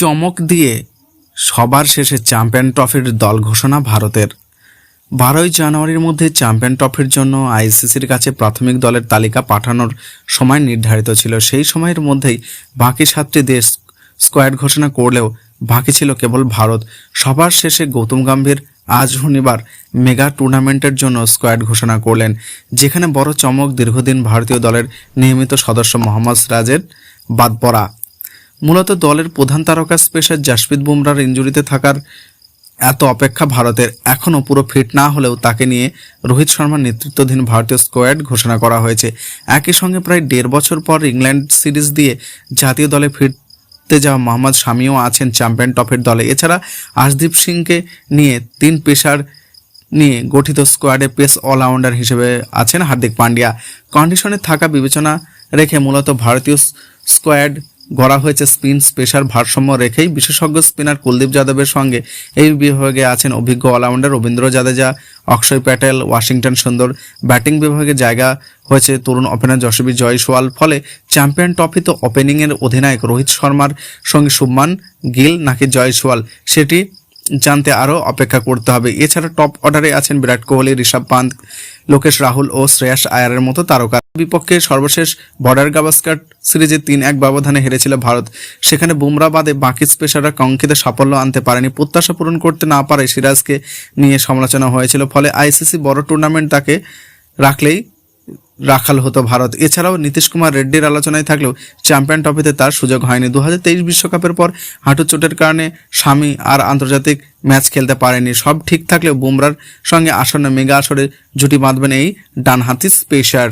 চমক দিয়ে সবার শেষে চ্যাম্পিয়ন ট্রফির দল ঘোষণা ভারতের। বারোই জানুয়ারির মধ্যে চ্যাম্পিয়ন ট্রফির জন্য আইসিসির কাছে প্রাথমিক দলের তালিকা পাঠানোর সময় নির্ধারিত ছিল। সেই সময়ের মধ্যেই বাকি সাতটি দেশ স্কোয়াড ঘোষণা করলেও বাকি ছিল কেবল ভারত। সবার শেষে গৌতম গম্ভীর আজ শনিবার মেগা টুর্নামেন্টের জন্য স্কোয়াড ঘোষণা করলেন, যেখানে বড় চমক দীর্ঘদিন ভারতীয় দলের নিয়মিত সদস্য মোহাম্মদ সিরাজের বাদ পড়া। মূলত দলের প্রধান তারকা স্পেশাল জাসপ্রীত বুমরার ইঞ্জুরিতে থাকার এত অপেক্ষা ভারতের এখনও পুরো ফিট না হলেও তাকে নিয়ে রোহিত শর্মার নেতৃত্বাধীন ভারতীয় স্কোয়াড ঘোষণা করা হয়েছে। একই সঙ্গে প্রায় দেড় বছর পর ইংল্যান্ড সিরিজ দিয়ে জাতীয় দলে ফিরতে যাওয়া মোহাম্মদ শামিও আছেন চ্যাম্পিয়ন ট্রফির দলে। এছাড়া আশদীপ সিংকে নিয়ে তিন পেশার নিয়ে গঠিত স্কোয়াডে পেস অলরাউন্ডার হিসেবে আছেন হার্দিক পান্ডিয়া। কন্ডিশনে থাকা বিবেচনা রেখে মূলত ভারতীয় স্কোয়াড গড়া হয়েছে স্পিন স্পেশার ভারসাম্য রেখেই। বিশেষজ্ঞ স্পিনার কুলদীপ যাদবের সঙ্গে এই বিভাগে আছেন অভিজ্ঞ allrounder Ravindra Jadeja, Akshar Patel, Washington Sundar. Batting বিভাগে জায়গা হয়েছে তরুণ ওপেনার যশবী জয়সওয়াল। ফলে চ্যাম্পিয়ন ট্রফি তো ওপেনিংয়ের অধিনায়ক রোহিত শর্মার সঙ্গে শুভমান গিল নাকি জয়সওয়াল, সেটি জানতে আরও অপেক্ষা করতে হবে। এছাড়া টপ অর্ডারে আছেন বিরাট কোহলি, ঋষভ পান্ত, লোকেশ রাহুল ও শ্রেয়াস আয়ারের মতো তারকা। বিপক্ষে সর্বশেষ বর্ডার গাভাস্কার সিরিজে তিন এক ব্যবধানে হেরেছিল ভারত। সেখানে বুমরা বাদে বাকি স্পেশাররা কাঙ্ক্ষিত সাফল্য আনতে পারেনি। প্রত্যাশা পূরণ করতে না পারে সিরাজকে নিয়ে সমালোচনা হয়েছিল। ফলে আইসিসি বড় টুর্নামেন্ট তাকে রাখলেই রাখাল হতো ভারত। এছাড়াও নীতিশ কুমার রেড্ডির আলোচনায় থাকলেও চ্যাম্পিয়ন ট্রফিতে তার সুযোগ হয়নি। দু বিশ্বকাপের পর হাঁটু চোটের কারণে স্বামী আর আন্তর্জাতিক ম্যাচ খেলতে পারেনি। সব ঠিক থাকলেও বুমরার সঙ্গে আসন্ন মেগা আসরে জুটি বাঁধবেন এই ডানহাতি স্পেশার।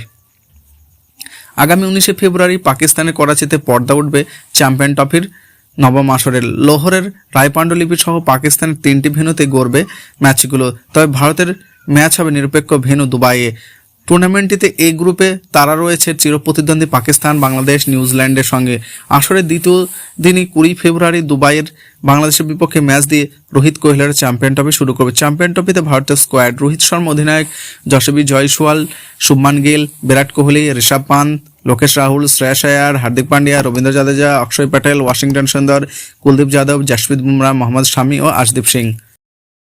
আগামী উনিশে ফেব্রুয়ারি পাকিস্তানের করাচিতে পর্দা উঠবে চ্যাম্পিয়ন ট্রফির নবম আসরের। লোহরের রায়পাণ্ডুলিপি সহ পাকিস্তানের তিনটি ভেন্যুতে গড়বে ম্যাচগুলো। তবে ভারতের ম্যাচ হবে নিরপেক্ষ ভেন্যু দুবাইয়ে। টুর্নামেন্টটিতে এই গ্রুপে তারা রয়েছে চিরপ্রতিদ্বন্দ্বী পাকিস্তান, বাংলাদেশ, নিউজিল্যান্ডের সঙ্গে। আসরের দ্বিতীয় দিনই কুড়ি ফেব্রুয়ারি দুবাইয়ের বাংলাদেশের বিপক্ষে ম্যাচ দিয়ে রোহিত কোহলির চ্যাম্পিয়ন ট্রফি শুরু করবে। চ্যাম্পিয়ন ট্রফিতে ভারতের স্কোয়াড, রোহিত শর্মা অধিনায়ক যশবী জয়সওয়াল, শুভমান গিল, বিরাট কোহলি, ঋষভ পান্ত, লোকেশ রাহুল, শ্রেয়াস আয়ার, হার্দিক পান্ডিয়া, রবীন্দ্র জাদেজা, অক্ষয় প্যাটেল, ওয়াশিংটন সুন্দর, কুলদীপ যাদব, জাসপ্রীত বুমরা, মোহাম্মদ শামি ও আশদীপ সিং।